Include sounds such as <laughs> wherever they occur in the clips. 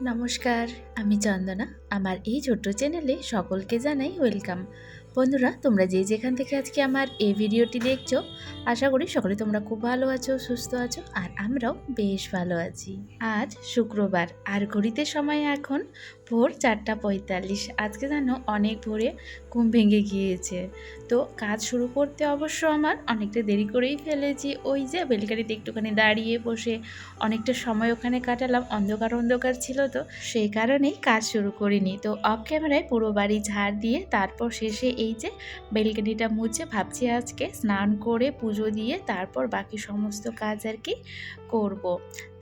নমস্কার, আমি চন্দনা। আমার এই ছোট্ট চ্যানেলে সকলকে জানাই ওয়েলকাম। বন্ধুরা, তোমরা যে যেখান থেকে আজকে আমার এই ভিডিওটি দেখছ, আশা করি সকলে তোমরা খুব ভালো আছো, সুস্থ আছো, আর আমরাও বেশ ভালো আছি। আজ শুক্রবার, আর ঘড়িতে সময় এখন ভোর চারটা পঁয়তাল্লিশ। আজকে জানো অনেক ভোরে ঘুম ভেঙে গিয়েছে। তো কাজ শুরু করতে অবশ্য আমার অনেকটা দেরি করেই ফেলেছি। ওই যে বেলকারিতে একটুখানি দাঁড়িয়ে বসে অনেকটা সময় ওখানে কাটালাম। অন্ধকার অন্ধকার ছিল তো, সেই কারণেই কাজ শুরু করিনি। তো অফ ক্যামেরায় পুরো বাড়ি ঝাড় দিয়ে তারপর শেষে এই যে বেলকানিটা মুছে ভাবছি আজকে স্নান করে পুজো দিয়ে তারপর বাকি সমস্ত কাজ আর কি করব।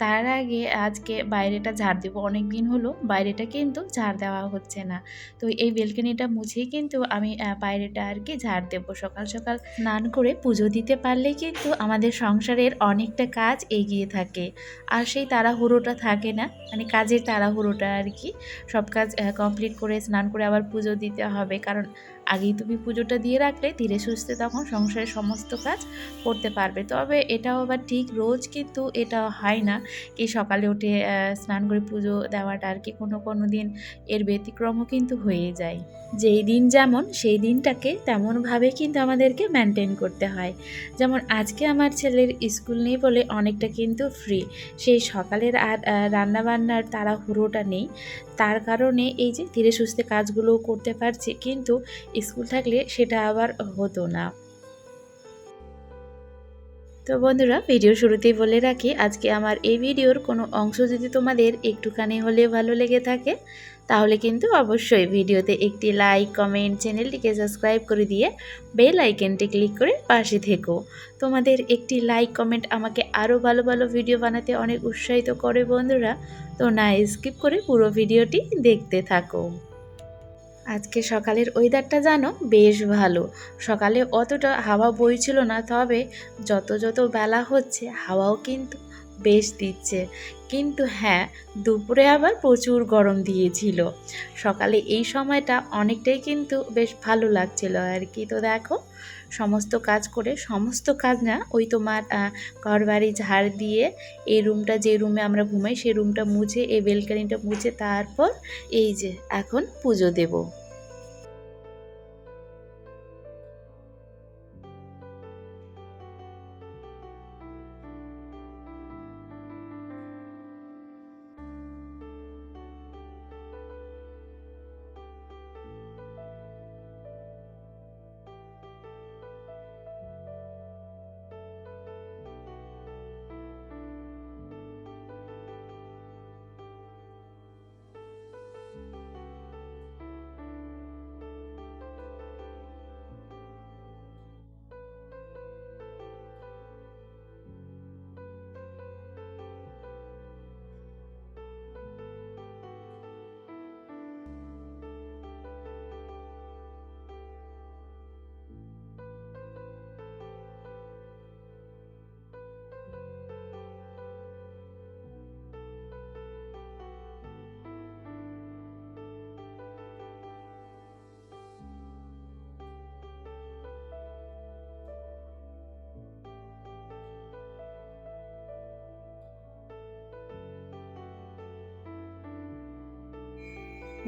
তার আগে আজকে বাইরেটা ঝাড় দেবো, অনেক দিন হলো বাইরেটা কিন্তু ঝাড় দেওয়া হচ্ছে না। তো এই বেলকানিটা মুছেই কিন্তু আমি বাইরেটা আর কি ঝাড় দেবো। সকাল সকাল স্নান করে পুজো দিতে পারলে কিন্তু আমাদের সংসারের অনেকটা কাজ এগিয়ে থাকে। আর সেই তাড়াহুড়োটা থাকে না মানে কাজের তাড়াহুড়োটা আর কি। সব কাজ কমপ্লিট করে স্নান করে আবার পুজো দিতে হবে। কারণ আগেই তুমি পুজোটা দিয়ে রাখলে ধীরে সুস্থে তখন সংসারের সমস্ত কাজ করতে পারবে। তবে এটাও আবার ঠিক, রোজ কিন্তু এটা হয় না কি সকালে উঠে স্নান করে পুজো দেওয়াটা আর কি কোনো কোনো দিন এর ব্যতিক্রমও কিন্তু হয়ে যায়। যেই দিন যেমন, সেই দিনটাকে তেমনভাবে কিন্তু আমাদেরকে মেনটেন করতে হয়। যেমন আজকে আমার ছেলের স্কুল নেই বলে অনেকটা কিন্তু ফ্রি সেই সকালের আর রান্নাবান্নার তাড়াহুড়োটা নেই। তার কারণে এই যে ধীরে সুস্থে কাজগুলোও করতে পারছি, কিন্তু স্কুল থাকলে সেটা আবার হতো না। তো বন্ধুরা ভিডিও শুরুতেই বলে রাখি, আজকে আমার এই ভিডিওর কোনো অংশ যদি তোমাদের একটুখানি হলে ভালো লেগে থাকে, তাহলে কিন্তু অবশ্যই ভিডিওতে একটি লাইক কমেন্ট চ্যানেলটিকে সাবস্ক্রাইব করে দিয়ে বেল আইকনটি ক্লিক করে পাশে থেকো। তোমাদের একটি লাইক কমেন্ট আমাকে আরও ভালো ভালো ভিডিও বানাতে অনেক উৎসাহিত করে বন্ধুরা। তো না স্কিপ করে পুরো ভিডিওটি দেখতে থাকো। আজকে সকালের ওয়েদারটা জানো বেশ ভালো। সকালে অতটা হাওয়া বইছিল না, তবে যত যত বেলা হচ্ছে হাওয়াও কিন্তু বেশ দিচ্ছে। কিন্তু হ্যাঁ দুপুরে আবার প্রচুর গরম দিয়েছিল। সকালে এই সময়টা অনেকটাই কিন্তু বেশ ভালো লাগছিল আর কি। তো দেখো সমস্ত কাজ করে, সমস্ত কাজ না, ওই তোমার ঘর বাড়ি ঝাড় দিয়ে এই রুমটা, যে রুমে আমরা ঘুমাই সেই রুমটা মুছে, এই বেলকানিটা মুছে, তারপর এই যে এখন পুজো দেবো।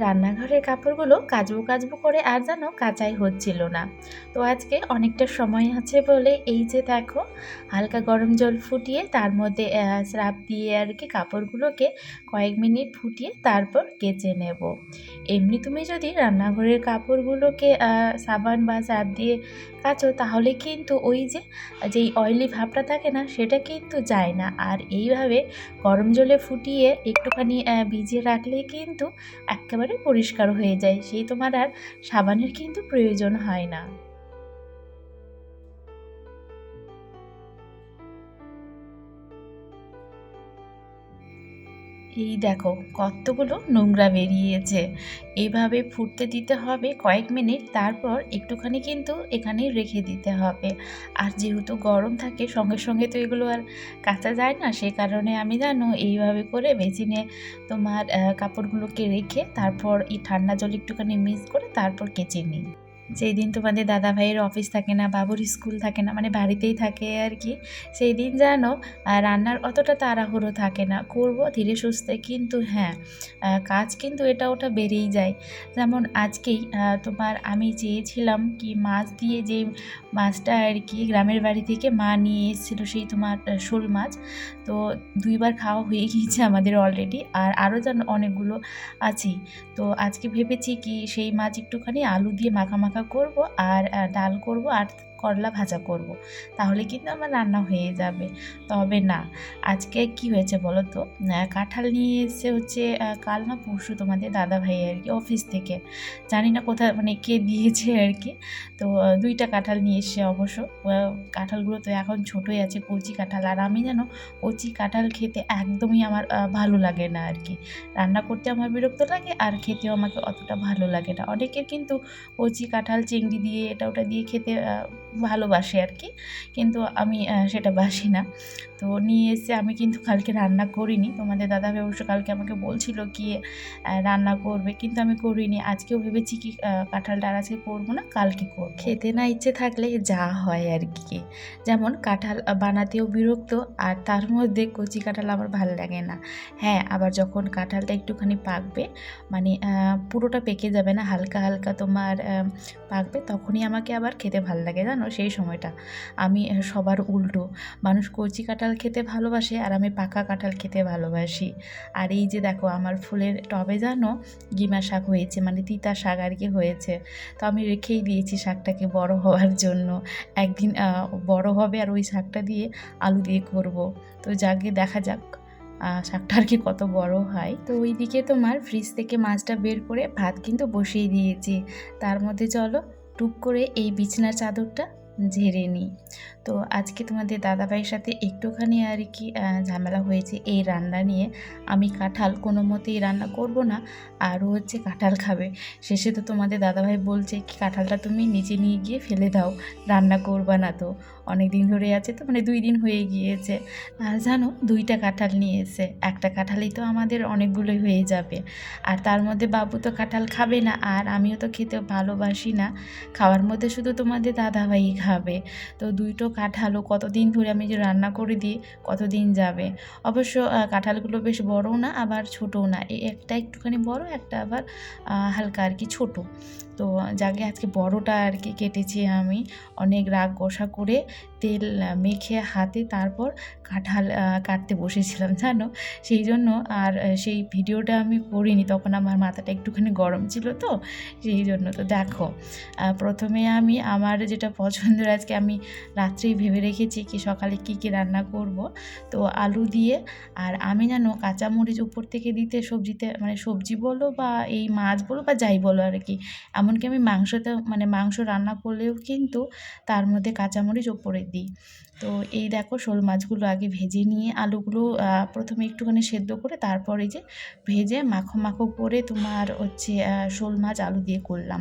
রান্নাঘরের কাপড়গুলো কাচবো কাচবো করে আর যেন কাচাই হচ্ছিল না। তো আজকে অনেকটা সময় আছে বলে এই যে দেখো, হালকা গরম জল ফুটিয়ে তার মধ্যে স্রাব দিয়ে আর কি কাপড়গুলোকে কয়েক মিনিট ফুটিয়ে তারপর কেচে নেব। এমনি তুমি যদি রান্নাঘরের কাপড়গুলোকে সাবান বা স্রাব দিয়ে কাচো তাহলে কিন্তু ওই যে, যেই অয়েলি ভাবটা থাকে না, সেটা কিন্তু যায় না। আর এইভাবে গরম জলে ফুটিয়ে একটুখানি ভিজিয়ে রাখলে কিন্তু একেবারে পরিষ্কার হয়ে যায়। সেই তোমার আর সাবানের কিন্তু প্রয়োজন হয় না। এই দেখো কতগুলো নোংরা বেরিয়েছে। এইভাবে ফুটতে দিতে হবে কয়েক মিনিট, তারপর একটুখানি কিন্তু এখানে রেখে দিতে হবে। আর যেহেতু গরম থাকে, সঙ্গে সঙ্গে তো এগুলো আর কাচা যায় না, সে কারণে আমি জানো এইভাবে করে বেসিনে তোমার কাপড়গুলোকে রেখে তারপর এই ঠান্ডা জল একটুখানি মিক্স করে তারপর কেচে নিই। যেই দিন তোমাদের দাদা ভাইয়ের অফিস থাকে না, বাবুর স্কুল থাকে না মানে বাড়িতেই থাকে আর কি, সেই দিন যেন রান্নার অতটা তাড়াহুড়ো থাকে না। করব ধীরে সুস্থে কিন্তু হ্যাঁ কাজ কিন্তু এটা ওটা বেড়েই যায়। যেমন আজকেই তোমার আমি চেয়েছিলাম কি মাছ দিয়ে যে মাছটা আর কি গ্রামের বাড়ি থেকে মা নিয়ে এসেছিল সেই তোমার শোল মাছ তো দুইবার খাওয়া হয়ে <laughs> গিয়েছে আমাদের অলরেডি আর আরও যেন অনেকগুলো আছে তো আজকে ভেবেছি কি সেই মাছ একটুখানি আলু দিয়ে মাখা মাখা করব আর ডাল করব, আর করলা ভাজা করব। তাহলে কিন্তু আমার রান্না হয়ে যাবে। তবে না, আজকে কি হয়েছে বলো তো? কাঁঠাল নিয়ে এসে হচ্ছে কাল না পরশু তোমাদের দাদা ভাই আর কি অফিস থেকে। জানি না কোথায় মানে কে দিয়েছে আর কি। তো দুইটা কাঁঠাল নিয়ে এসে অবশ্য। কাঁঠালগুলো তো এখন ছোটোই আছে, কচি কাঁঠাল। আর আমি যেন কচি কাঁঠাল খেতে একদমই আমার ভালো লাগে না আর কি। রান্না করতে আমার বিরক্ত লাগে, আর খেতেও আমাকে অতটা ভালো লাগে না। অনেকের কিন্তু কচি কাঁঠাল, চিংড়ি দিয়ে, এটা ওটা দিয়ে খেতে ভালোবাসে আর কি। কিন্তু আমি সেটা বাসি না। তো নিয়ে এসে আমি কিন্তু কালকে রান্না করিনি। তোমাদের দাদাভাই অবশ্য কালকে আমাকে বলছিল কি রান্না করবে কিন্তু আমি করিনি। আজকেও ভেবেছি কি আহ, কাঁঠালটা আর আজকে করব না কালকে করব। খেতে না ইচ্ছে থাকলে যা হয় আর কি। যেমন কাঁঠাল বানাতেও বিরক্ত আর তার মধ্যে কচি কাঁঠাল আমার ভালো লাগে না। হ্যাঁ আবার যখন কাঁঠালটা একটুখানি পাকবে মানে পুরোটা পেকে যাবে না হালকা হালকা তোমার পাকবে তখনই আমাকে আবার খেতে ভালো লাগে জানো? সেই সময়টা। আমি সবার উল্টো। মানুষ কচি কাঁঠাল খেতে ভালোবাসে আর আমি পাকা কাঁঠাল খেতে ভালোবাসি। আর এই যে দেখো, আমার ফুলের টবে জানো, গিমা শাক হয়েছে মানে তিতা শাক আর কি হয়েছে। তো আমি রেখেই দিয়েছি শাকটাকে বড় হওয়ার জন্য। একদিন বড় হবে আর ওই শাকটা দিয়ে আলু দিয়ে করব। তো যাকে দেখা যাক শাকটা আর কি কত বড় হয়। তো ওইদিকে তোমার ফ্রিজ থেকে মাছটা বের করে ভাত কিন্তু বসিয়ে দিয়েছি। তার মধ্যে চলো, টুক করে এই বিছনার চাদরটা ঝেড়ে নিই। তো আজকে তোমাদের দাদাভাইয়ের সাথে একটুখানি আর কি ঝামেলা হয়েছে এই রান্না নিয়ে। আমি কাঁঠাল কোনো মতেই রান্না করব না আরও হচ্ছে কাঁঠাল খাবে। শেষে তো তোমাদের দাদাভাই বলছে কি, কাঁঠালটা তুমি নিচে নিয়ে গিয়ে ফেলে দাও, রান্না করবা না তো। অনেক দিন ধরে আছে তো মানে দুই দিন হয়ে গিয়েছে। আর জানো, দুইটা কাঁঠাল নিয়ে এসে, একটা কাঁঠালেই তো আমাদের অনেকগুলোই হয়ে যাবে। আর তার মধ্যে বাবু তো কাঁঠাল খাবে না, আর আমিও তো খেতে ভালোবাসি না। খাওয়ার মধ্যে শুধু তোমাদের দাদাভাই খাবে। তো দুইটো কাঁঠালও কতদিন ধরে আমি যে রান্না করে দিই, কতদিন যাবে? অবশ্য কাঁঠালগুলো বেশ বড়ও না, আবার ছোটও না। একটা একটুখানি বড়, একটা আবার হালকা আর কি ছোট। তো যাকে আজকে বড়টা আর কি কেটেছি আমি, অনেক রাগ গোসা করে তেল মেখে হাতে তারপর কাঁঠাল কাটতে বসেছিলাম, জানো? সেই জন্য আর সেই ভিডিওটা আমি করিনি, তখন আমার মাথাটা একটুখানি গরম ছিল তো, সেই জন্য তো দেখো প্রথমে আমি, আমার যেটা পছন্দের আজকে আমি রাত্রেই ভেবে রেখেছি কি সকালে কি কি রান্না করব। তো আলু দিয়ে, আর আমি জানো কাঁচামরিচ উপর থেকে দিতে সবজিতে মানে সবজি বলো বা এই মাছ বলো বা যাই বলো আর কি এমনকি আমি মাংসতে মানে মাংস রান্না করলেও কিন্তু তার মধ্যে কাঁচামরিচ ওপরে দিই। তো এই দেখো শোল মাছগুলো আগে ভেজে নিয়ে আলুগুলো প্রথমে একটুখানি সেদ্ধ করে তারপর যে ভেজে মাখো মাখো করে তোমার হচ্ছে শোল মাছ আলু দিয়ে করলাম।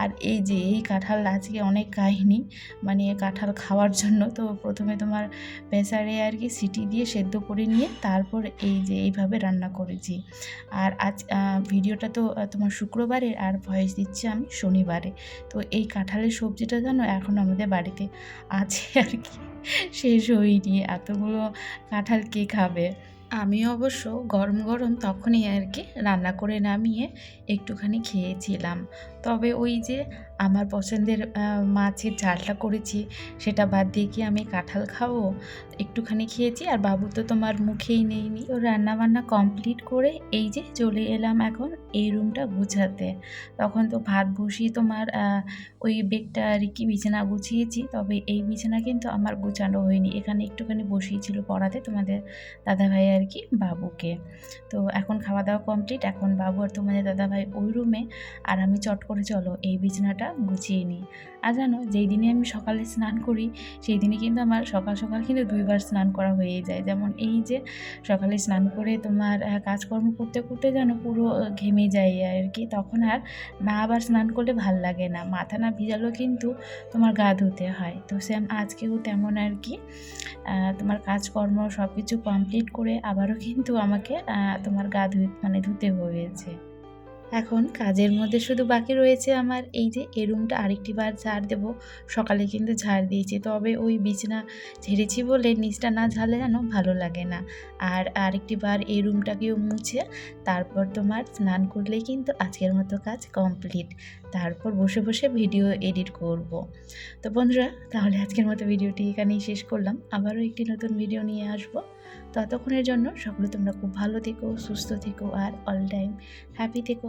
আর এই যে এই কাঁঠাল আজকে অনেক কাহিনী মানে কাঁঠাল খাওয়ার জন্য। তো প্রথমে তোমার প্রেসারে আর কি সিটি দিয়ে সেদ্ধ করে নিয়ে তারপর এই যে এইভাবে রান্না করেছি। আর আজ ভিডিওটা তো তোমার শুক্রবারের, আর ভয়েস দিচ্ছি আমি শনিবারে। তো এই কাঁঠালের সবজিটা যেন এখন আমাদের বাড়িতে আছে আর কি। শেষ হয়নি এতগুলো কাঁঠাল কে খাবে? আমি অবশ্য গরম গরম তখনই আর কি রান্না করে নামিয়ে একটুখানি খেয়েছিলাম। তবে ওই যে আমার পছন্দের মাছের ঝালটা করেছি, সেটা বাদ দিয়ে কি আমি কাঁঠাল খাব? একটুখানি খেয়েছি আর বাবু তো তোমার মুখেই নেইনি। তো রান্না বান্না কমপ্লিট করে এই যে চলে এলাম এখন এই রুমটা গুছাতে। তখন তো ভাত বসিয়ে তোমার ওই বেগটা আর কি বিছানা গুছিয়েছি, তবে এই বিছানা কিন্তু আমার গুছানো হয়নি। এখানে একটুখানি বসিয়েছিল পড়াতে তোমাদের দাদাভাই আর কি বাবুকে। তো এখন খাওয়া দাওয়া কমপ্লিট। এখন বাবু আর তোমাদের দাদাভাই ওই রুমে আর আমি চট করে চলো, এই বিছানাটা গুছিয়ে নিই। আর জানো, যেই দিনে আমি সকালে স্নান করি, সেই দিনে কিন্তু আমার সকাল সকাল কিন্তু দুইবার স্নান করা হয়ে যায়। যেমন এই যে, সকালে স্নান করে তোমার কাজকর্ম করতে করতে যেন পুরো ঘেমে যায় আর কি তখন আর না আবার স্নান করলে ভালো লাগে না। মাথা না ভিজালেও কিন্তু তোমার গা ধুতে হয়। তো সেম আজকেও তেমন আর কি তোমার কাজকর্ম সব কিছু কমপ্লিট করে আবারও কিন্তু আমাকে তোমার গা ধুই মানে ধুতে হয়েছে। এখন কাজের মধ্যে শুধু বাকি রয়েছে আমার এই যে এই রুমটা আরেকটি বার ঝাড় দেব। সকালে কিন্তু ঝাড় দিয়েছি, তবে ওই বিছনা ঝেড়েছি বলে নিচটা না ঝাড়লে যেন ভালো লাগে না। আর আরেকটি বার এই রুমটাকেও মুছে তারপর তোমার স্নান করলেই কিন্তু আজকের মতো কাজ কমপ্লিট তারপর বসে বসে ভিডিও এডিট করব। তো বন্ধুরা, তাহলে আজকের মতো ভিডিওটি এখানেই শেষ করলাম। আবারও একটি নতুন ভিডিও নিয়ে আসব। ততক্ষণের জন্য সকলে তোমরা খুব ভালো থেকো সুস্থ থেকো আর অল টাইম হ্যাপি থেকো।